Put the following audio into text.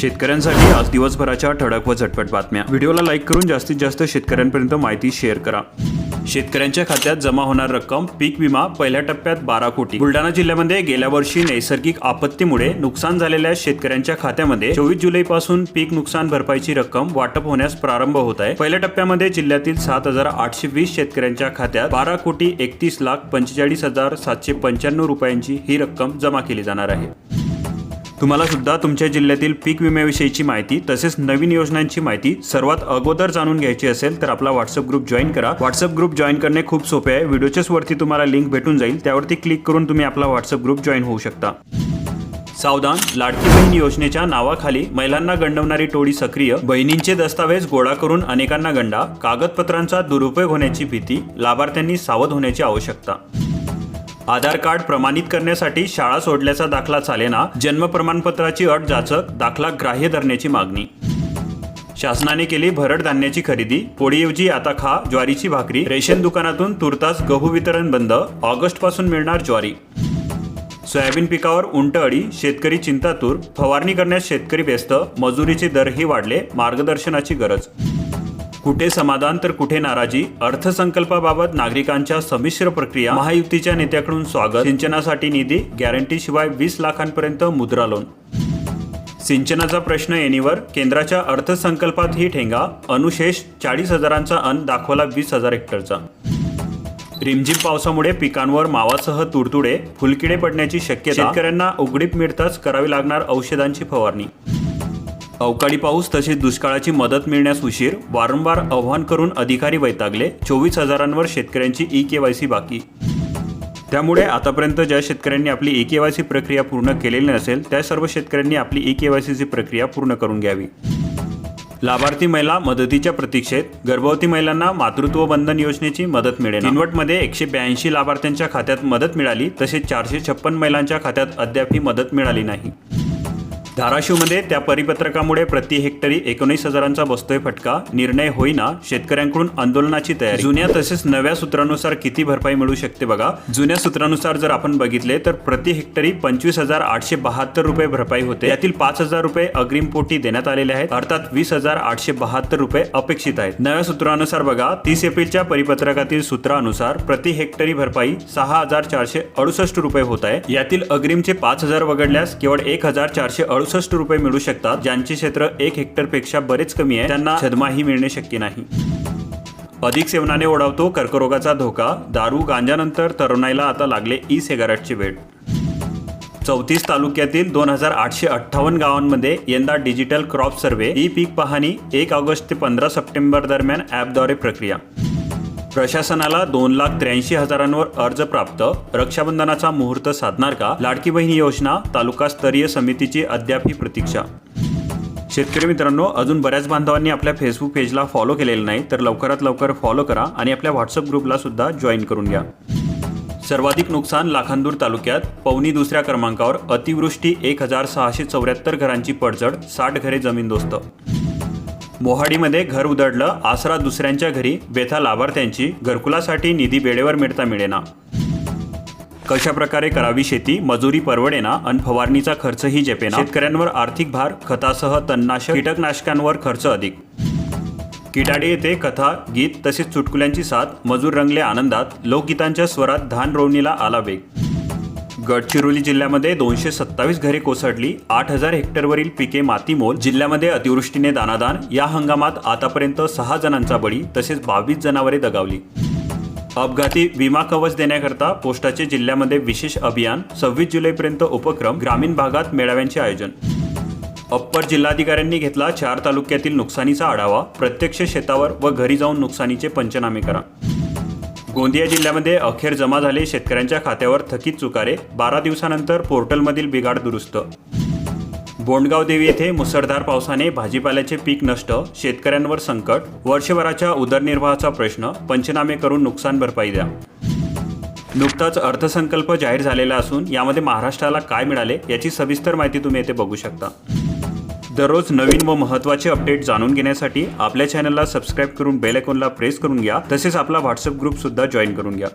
शेतकऱ्यांसाठी आज दिवसभराच्या ठळक व झटपट बातम्या. व्हिडिओला लाईक करून जास्तीत जास्त शेतकऱ्यांपर्यंत माहिती शेअर करा. शेतकऱ्यांच्या खात्यात जमा होणार रक्कम पीक विमा पहिल्या टप्प्यात बारा कोटी. बुलढाणा जिल्ह्यामध्ये गेल्या वर्षी नैसर्गिक आपत्तीमुळे नुकसान झालेल्या शेतकऱ्यांच्या खात्यामध्ये चोवीस जुलै पासून पीक नुकसान भरपाईची रक्कम वाटप होण्यास प्रारंभ होत आहे. पहिल्या टप्प्यामध्ये जिल्ह्यातील सात हजार आठशे वीस शेतकऱ्यांच्या खात्यात बारा कोटी एकतीस लाख पंचेचाळीस हजार सातशे पंच्याण्णव रुपयांची ही रक्कम जमा केली जाणार आहे. तुम्हाला सुद्धा तुमच्या जिल्ह्यातील पीक विम्याविषयीची माहिती तसेच नवीन योजनांची माहिती सर्वात अगोदर जाणून घ्यायची असेल तर आपला व्हॉट्सअप ग्रुप जॉईन करा. व्हॉट्सअप ग्रुप जॉईन करणे खूप सोपे आहे. व्हिडिओच्याच वरती तुम्हाला लिंक भेटून जाईल. त्यावरती क्लिक करून तुम्ही आपला व्हॉट्सअप ग्रुप जॉईन होऊ शकता. सावधान लाडकी बहीण योजनेच्या नावाखाली महिलांना गंडवणारी टोळी सक्रिय बहिणींचे दस्तावेज गोळा करून अनेकांना गंडा कागदपत्रांचा दुरुपयोग होण्याची भीती लाभार्थ्यांनी सावध होण्याची आवश्यकता. आधार कार्ड प्रमाणित करण्यासाठी शाळा सोडल्याचा दाखला चालेना जन्म प्रमाणपत्राची अट जाचक दाखला ग्राह्य धरण्याची मागणी. शासनाने केली भरड धान्याची खरेदी पोळीऐवजी आता खा ज्वारीची भाकरी रेशन दुकानातून तुर्तास गहू वितरण बंद ऑगस्टपासून मिळणार ज्वारी. सोयाबीन पिकावर उंटअळी शेतकरी चिंतातूर फवारणी करण्यास शेतकरी व्यस्त मजुरीचे दरही वाढले मार्गदर्शनाची गरज. कुठे समाधान तर कुठे नाराजी? अर्थसंकल्पाबाबत नागरिकांच्या संमिश्र प्रक्रिया. महायुतीच्या नेत्याकडून स्वागत. सिंचनासाठी निधी गॅरंटीशिवाय वीस लाखांपर्यंत मुद्रा लोन. सिंचनाचा प्रश्न येणीवर केंद्राच्या अर्थसंकल्पात ही ठेंगा. अनुशेष चाळीस हजारांचा अन दाखवला वीस हजार हेक्टरचा. रिमझिम पावसामुळे पिकांवर मावासह तुडतुडे फुलकिडे पडण्याची शक्यता. शेतकऱ्यांना उघडीप मिळताच करावी लागणार औषधांची फवारणी. अवकाळी पाऊस तसेच दुष्काळाची मदत मिळण्यास उशीर वारंवार आव्हान करून अधिकारी वैतागले चोवीस हजारांवर शेतकऱ्यांची ई केवायसी बाकी. त्यामुळे आतापर्यंत ज्या शेतकऱ्यांनी आपली ई केवायसी प्रक्रिया पूर्ण केलेली नसेल त्या सर्व शेतकऱ्यांनी आपली ई केवायसीची प्रक्रिया पूर्ण करून घ्यावी. लाभार्थी महिला मदतीच्या प्रतीक्षेत गर्भवती महिलांना मातृत्व बंधन योजनेची मदत मिळेल किनवटमध्ये एकशे ब्याऐंशी लाभार्थ्यांच्या खात्यात मदत मिळाली तसेच चारशे छप्पन महिलांच्या खात्यात अद्याप ही मदत मिळाली नाही. धाराशिवमध्ये त्या परिपत्रकामुळे प्रति हेक्टरी एकोणीस हजारांचा बसतोय फटका. निर्णय होईना शेतकऱ्यांकडून आंदोलनाची तयारी. जुन्या तसेच नव्या सूत्रानुसार किती भरपाई मिळू शकते बघा. जुन्या सूत्रानुसार जर आपण बघितले तर प्रति हेक्टरी पंचवीस हजार आठशे बहात्तर रुपये भरपाई होते. यातील पाच हजार रुपये अग्रिम पोटी देण्यात आलेले आहेत. अर्थात वीस हजार आठशे बहात्तर रुपये अपेक्षित आहेत. नव्या सूत्रानुसार बघा तीस एप्रिलच्या परिपत्रकातील सूत्रानुसार प्रति हेक्टरी भरपाई सहा हजार चारशे अडुसष्ट रुपये होत आहे. यातील अग्रिमचे पाच हजार वगळल्यास केवळ एक हजार चारशे अडुसष्ट रुपये मिळू शकतात. ज्यांचे क्षेत्र एक हेक्टरपेक्षा बरेच कमी आहे त्यांना छदमाही मिळणे शक्य नाही. अधिक सेवनाने ओढावतो कर्करोगाचा धोका दारू गांजानंतर तरुणाईला आता लागले ई सिगारेटचे वेळ चौतीस तालुक्यातील दोन हजार आठशे अठ्ठावन्न गावांमध्ये यंदा डिजिटल क्रॉप सर्व्हे ई पीक पाहणी एक ऑगस्ट ते पंधरा सप्टेंबर दरम्यान ॲपद्वारे प्रक्रिया. प्रशासनाला दोन लाख त्र्याऐंशी हजारांवर अर्ज प्राप्त रक्षाबंधनाचा मुहूर्त साधणार का? लाडकी बहीण योजना तालुकास्तरीय समितीची अद्याप ही प्रतीक्षा. शेतकरी मित्रांनो अजून बऱ्याच बांधवांनी आपल्या फेसबुक पेजला फॉलो केलेलं नाही तर लवकरात लवकर फॉलो करा आणि आपल्या व्हॉट्सअप ग्रुपला सुद्धा जॉईन करून घ्या. सर्वाधिक नुकसान लाखांदूर तालुक्यात पवनी दुसऱ्या क्रमांकावर अतिवृष्टी एक हजार सहाशे चौऱ्याहत्तर घरांची पडझड साठ घरे जमीनदोस्त. मोहाडीमध्ये घर उधळलं आसरा दुसऱ्यांच्या घरी बेथा लाभार्थ्यांची घरकुलासाठी निधी वेळेवर मिळता मिळेना. कशा प्रकारे करावी शेती मजुरी परवडेना आणि फवारणीचा खर्चही जेपेना. शेतकऱ्यांवर आर्थिक भार खतासह तणनाशक कीटकनाशकांवर खर्च अधिक. किटाडी येथे कथा गीत तसेच चुटकुल्यांची साथ मजूर रंगले आनंदात लोकगीतांच्या स्वरात धान रोवणीला आला वेग. गडचिरोली जिल्ह्यामध्ये दोनशे सत्तावीस घरे कोसळली आठ हजार हेक्टरवरील पिके मातीमोल. जिल्ह्यामध्ये अतिवृष्टीने दानादान. या हंगामात आतापर्यंत सहा जणांचा बळी तसेच बावीस जनावरे दगावली. अपघाती विमा कवच देण्याकरता पोस्टाचे जिल्ह्यामध्ये विशेष अभियान सव्वीस जुलैपर्यंत उपक्रम ग्रामीण भागात मेळाव्यांचे आयोजन. अप्पर जिल्हाधिकाऱ्यांनी घेतला चार तालुक्यातील नुकसानीचा आढावा. प्रत्यक्ष शेतावर व घरी जाऊन नुकसानीचे पंचनामे करा. गोंदिया जिल्ह्यामध्ये अखेर जमा झाले शेतकऱ्यांच्या खात्यावर थकीत चुकारे. बारा दिवसानंतर पोर्टलमधील बिघाड दुरुस्त. बोंडगाव देवी येथे मुसळधार पावसाने भाजीपाल्याचे पीक नष्ट शेतकऱ्यांवर संकट वर्षभराच्या उदरनिर्वाहाचा प्रश्न पंचनामे करून नुकसान भरपाई द्या. नुकताच अर्थसंकल्प जाहीर झालेला असून यामध्ये महाराष्ट्राला काय मिळाले याची सविस्तर माहिती तुम्ही येथे बघू शकता. दररोज नवीन व महत्त्वाचे अपडेट जाणून घेण्यासाठी आपल्या चॅनलला सबस्क्राईब करून बेल आयकॉनला प्रेस करून घ्या. तसेच आपला व्हॉट्सअप ग्रुप सुद्धा जॉईन करून घ्या.